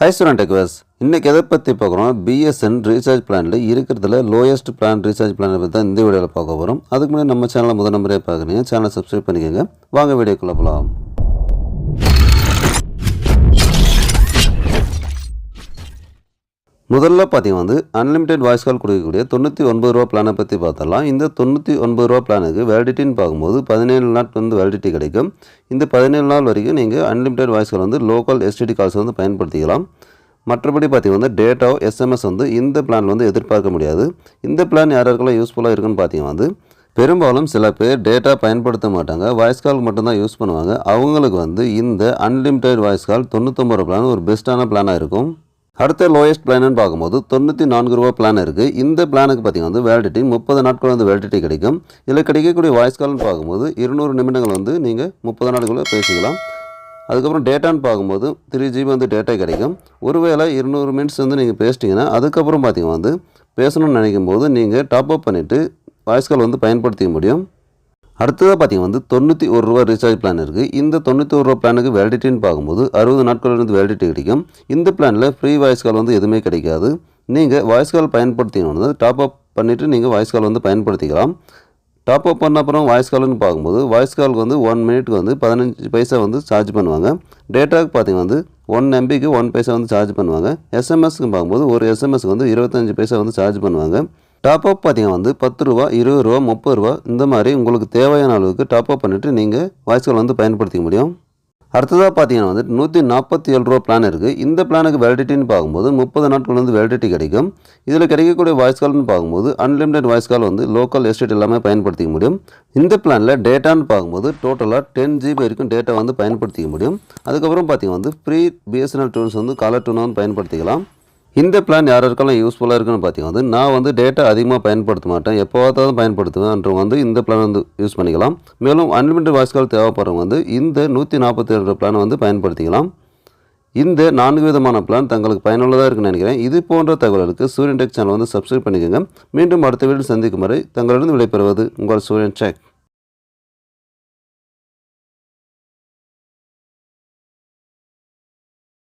High student டெக்வஸ் இன்றைக்கி எதை பற்றி பார்க்குறோம்? பிஎஸ்என் ரீசார்ஜ் பிளானில் இருக்கிறதுல லோயஸ்ட் பிளான் ரீசார்ஜ் பிளானை பற்றி தான் இந்த வீடியோவில் பார்க்க போகிறோம் அதுக்கு முன்னாடி நம்ம சேனலை முதல் நம்பரே பார்க்குறீங்க. சேனலை சப்ஸ்கிரைப் பண்ணிக்கோங்க. வாங்க வீடியோக்குள்ளே போகலாம் முதல்ல பார்த்தீங்கன்னா வந்து அன்லிமிட்டெட் வாய்ஸ் கால் கொடுக்கக்கூடிய தொண்ணூற்றி ஒன்பது ரூபா பிளானை பற்றி பார்த்தரலாம் இந்த தொண்ணூற்றி ஒன்பது ரூபா பிளானுக்கு வேலிடிட்டின்னு பார்க்கும்போது பதினேழு நாட் வந்து வேலிடிட்டி கிடைக்கும். இந்த பதினேழு நாள் வரைக்கும் நீங்கள் அன்லிமிட்டெட் வாய்ஸ் கால் வந்து லோக்கல் எஸ்டிடி கால்ஸ் வந்து பயன்படுத்திக்கலாம். மற்றபடி பார்த்தீங்கன்னா வந்து டேட்டா எஸ்எம்எஸ் வந்து இந்த பிளான் வந்து எதிர்பார்க்க முடியாது. இந்த பிளான் யாராருக்கெல்லாம் யூஸ்ஃபுல்லாக இருக்குன்னு பார்த்தீங்கன்னா வந்து பெரும்பாலும் சில பேர் டேட்டா பயன்படுத்த மாட்டாங்க. வாய்ஸ் கால் மட்டும்தான் யூஸ் பண்ணுவாங்க. அவங்களுக்கு வந்து இந்த அன்லிமிட்டெட் வாய்ஸ் கால் தொண்ணூற்றொம்பது பிளான் ஒரு பெஸ்ட்டான பிளானாக இருக்கும். அடுத்த லோயஸ்ட் பிளான்னு பார்க்கும்போது தொண்ணூற்றி நான்கு ரூபா பிளான் இருக்குது இந்த பிளானுக்கு பார்த்தீங்கன்னா வந்து வேலிடிட்டி முப்பது நாட்கள் வந்து வேலிடிட்டி கிடைக்கும். இதில் கிடைக்கக்கூடிய வாய்ஸ் கால்னு பார்க்கும்போது இருநூறு நிமிடங்கள் வந்து நீங்கள் முப்பது நாட்களுக்குள்ளே பேசிக்கலாம். அதுக்கப்புறம் டேட்டான்னு பார்க்கும்போது த்ரீ ஜிபி வந்து டேட்டா கிடைக்கும். ஒருவேளை இருநூறு மினிட்ஸ் வந்து நீங்கள் பேசிட்டீங்கன்னா அதுக்கப்புறம் பார்த்திங்க வந்து பேசணும்னு நினைக்கும் போது நீங்கள் டாப் அப் பண்ணிவிட்டு வாய்ஸ் கால் வந்து பயன்படுத்திக்க முடியும். அடுத்ததாக பார்த்தீங்கன்னா வந்து தொண்ணூற்றி ஒரு ரூபா ரீசார்ஜ் பிளான் இருக்குது இந்த தொண்ணூற்றி ஒரு ரூபா பிளானுக்கு வேலிடிட்டின்னு பார்க்கும்போது அறுபது நாட்கள் இருந்து வேலிடிட்டி கிடைக்கும். இந்த பிளானில் ஃப்ரீ வாய்ஸ் கால் வந்து எதுவுமே கிடைக்காது. நீங்கள் வாய்ஸ் கால் பயன்படுத்திக்கணும் டாப் அப் பண்ணிவிட்டு நீங்கள் வாய்ஸ் கால் வந்து பயன்படுத்திக்கலாம். டாப் அப் பண்ண அப்புறம் வாய்ஸ் கால்னு பார்க்கும்போது வாய்ஸ் காலுக்கு வந்து ஒன் மினிட்க்கு வந்து பதினஞ்சு பைசா வந்து சார்ஜ் பண்ணுவாங்க. டேட்டாவுக்கு பார்த்தீங்கன்னா வந்து ஒன் எம்பிக்கு ஒன் பைசா வந்து சார்ஜ் பண்ணுவாங்க. எஸ்எம்எஸ்க்கு பார்க்கும்போது ஒரு எஸ்எம்எஸ்க்கு வந்து இருபத்தஞ்சு பைசா வந்து சார்ஜ் பண்ணுவாங்க. டாப்அப் பார்த்தீங்கன்னா வந்து பத்து ரூபா இருபது ரூபா முப்பது ரூபா இந்த மாதிரி உங்களுக்கு தேவையான அளவுக்கு டாப்அப் பண்ணிவிட்டு நீங்கள் வாய்ஸ் கால் வந்து பயன்படுத்திக்க முடியும். அடுத்ததாக பார்த்தீங்கன்னா வந்து நூற்றி நாற்பத்தி ஏழு ரூபா பிளான் இருக்குது இந்த பிளானுக்கு வேலிடிட்டின்னு பார்க்கும்போது முப்பது நாட்கள் வந்து வேலிடிட்டி கிடைக்கும். இதில் கிடைக்கக்கூடிய வாய்ஸ் கால்னு பார்க்கும்போது அன்லிமிடெட் வாய்ஸ் கால் வந்து லோக்கல் எஸ்டேட் எல்லாமே பயன்படுத்திக்க முடியும். இந்த பிளானில் டேட்டான்னு பார்க்கும்போது டோட்டலாக டென் ஜிபி வரைக்கும் டேட்டா வந்து பயன்படுத்திக்க முடியும். அதுக்கப்புறம் பார்த்தீங்கன்னா வந்து ஃப்ரீ பிஎஸ்என்எல் டூன்ஸ் வந்து காலர் டூனாக வந்து பயன்படுத்திக்கலாம். இந்த பிளான் யார் யாருக்கெல்லாம் யூஸ்ஃபுல்லாக இருக்குன்னு பார்த்தீங்கன்னா வந்து நான் வந்து டேட்டா அதிகமாக பயன்படுத்த மாட்டேன். எப்போவாவது பயன்படுத்துவேன்றவங்க வந்து இந்த பிளான் வந்து யூஸ் பண்ணிக்கலாம். மேலும் அன்லிமிட்டட் வாய்ஸ் கால் தேவைப்படுறவங்க வந்து இந்த நூற்றி நாற்பத்தி ஏழு பிளானை வந்து பயன்படுத்திக்கலாம். இந்த நான்கு விதமான பிளான் தங்களுக்கு பயனுள்ளதாக இருக்குன்னு நினைக்கிறேன். இது போன்ற தகவல்களுக்கு சூரியன் டெக் சேனல் வந்து சப்ஸ்கிரைப் பண்ணிக்கோங்க. மீண்டும் அடுத்த வீடு சந்திக்கும் வரை தங்களிடம் விடைபெறுவது உங்கள் சூரியன் டெக்